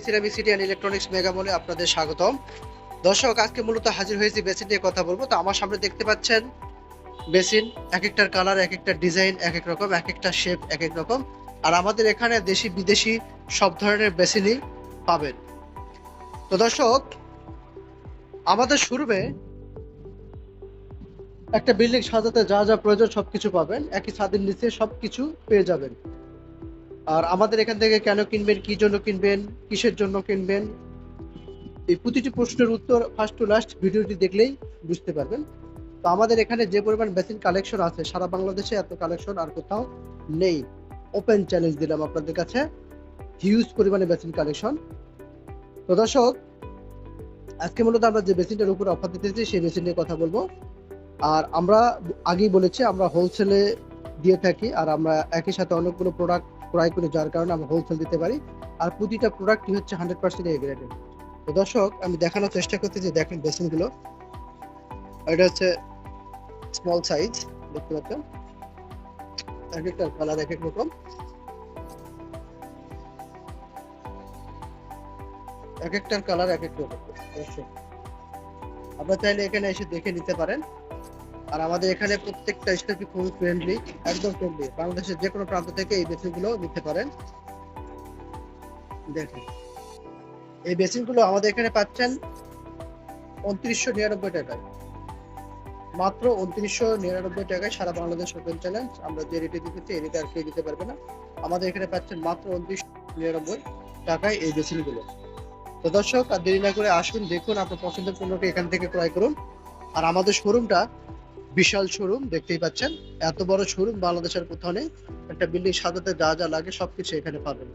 সিরামি city and electronics মেগামলে আপনাদের স্বাগতম। দর্শক, আজকে মূলত হাজির হয়েছি বেসিন নিয়ে কথা বলব। তো আমার সামনে দেখতে পাচ্ছেন বেসিন এক একটার কালার এক একটা ডিজাইন এক এক রকম এক একটা শেপ এক এক রকম। আর আমাদের এখানে দেশি বিদেশি সব ধরনের বেসিনই পাবেন। তো দর্শক, আমাদের শুরুতে একটা বিল্ডিং সাজাতে যা যা প্রয়োজন সবকিছু পাবেন। একই ছাদের নিচে সবকিছু পেয়ে যাবেন। আর আমাদের এখান থেকে কেন কিনবেন, কি জন্য কিনবেন, কিসের জন্য কিনবেন? এই প্রতিটি প্রশ্নের উত্তর ফার্স্ট টু লাস্ট ভিডিওটি দেখলেই বুঝতে পারবেন। তো আমাদের এখানে যে পরিমাণ বেসিন কালেকশন আছে, সারা বাংলাদেশে এত কালেকশন আর কোথাও নেই। ওপেন চ্যালেঞ্জ দিলাম আপনাদের কাছে। হিউজ পরিমাণে বেসিন কালেকশন তো দর্শক, আজকে মূলত আমরা যে বেসিনটার উপর অফার দিতেছি সেই বেসিন নিয়ে কথা বলব। আর আমরা আগেই বলেছি, আমরা হোলসেলে দিয়ে থাকি, আর আমরা একই সাথে অনেকগুলো প্রোডাক্ট ক্রয় করি, যার কারণে আমরা হোলসেল দিতে পারি। আর প্রতিটা প্রোডাক্টই হচ্ছে হান্ড্রেড পার্সেন্ট এ গ্রেডেড তো দর্শক, আমি দেখানোর চেষ্টা করতে যে দেখেন বেসিনগুলো। এটা হচ্ছে স্মল সাইজ দেখতে পাচ্ছেন? এক একটা কালার এক এক রকম। এক একটার কালার এক এক রকম আপনারা চাইলে এখানে এসে দেখে নিতে পারেন। আর আমাদের এখানে প্রত্যেকটা স্টাফই খুবই ফ্রেন্ডলি একদম ফ্রেন্ডলি বাংলাদেশের যে কোনো প্রান্ত থেকে এই বেসিনগুলো নিতে পারেন। দেখেন। এই বেসিনগুলো আমাদের এখানে পাচ্ছেন উনত্রিশশো নিরানব্বই টাকায়। মাত্র উনত্রিশশো নিরানব্বই টাকায় সারা বাংলাদেশ ওপেন চ্যালেঞ্জ আমরা যে রেটে দিতেছি এই রেটে আর কেউ দিতে পারবে না। আমাদের এখানে পাচ্ছেন মাত্র উনত্রিশ নিরানব্বই টাকায় এই বেসিনগুলো। তো দর্শক, আর দেরি না করে আসুন, দেখুন আপনার পছন্দের পণ্যটি এখান থেকে ক্রয় করুন। আর আমাদের শোরুমটা বিশাল শোরুম দেখতেই পাচ্ছেন। এত বড় শোরুম বাংলাদেশের কোথাও নেই। একটা বিল্ডিং সাজাতে যা যা লাগে সবকিছু এখানে পাবেন।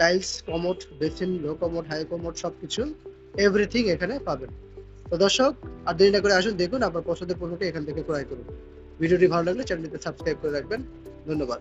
Tiles commode basin low commode high commode সবকিছু এভরিথিং এখানে পাবেন। তো দর্শক, আর দেরি না করে আসুন, দেখুন আপনার পছন্দের পণ্যটি এখান থেকে ক্রয় করুন। ভিডিওটি ভালো লাগলে চ্যানেলটিতে সাবস্ক্রাইব করে রাখবেন। ধন্যবাদ।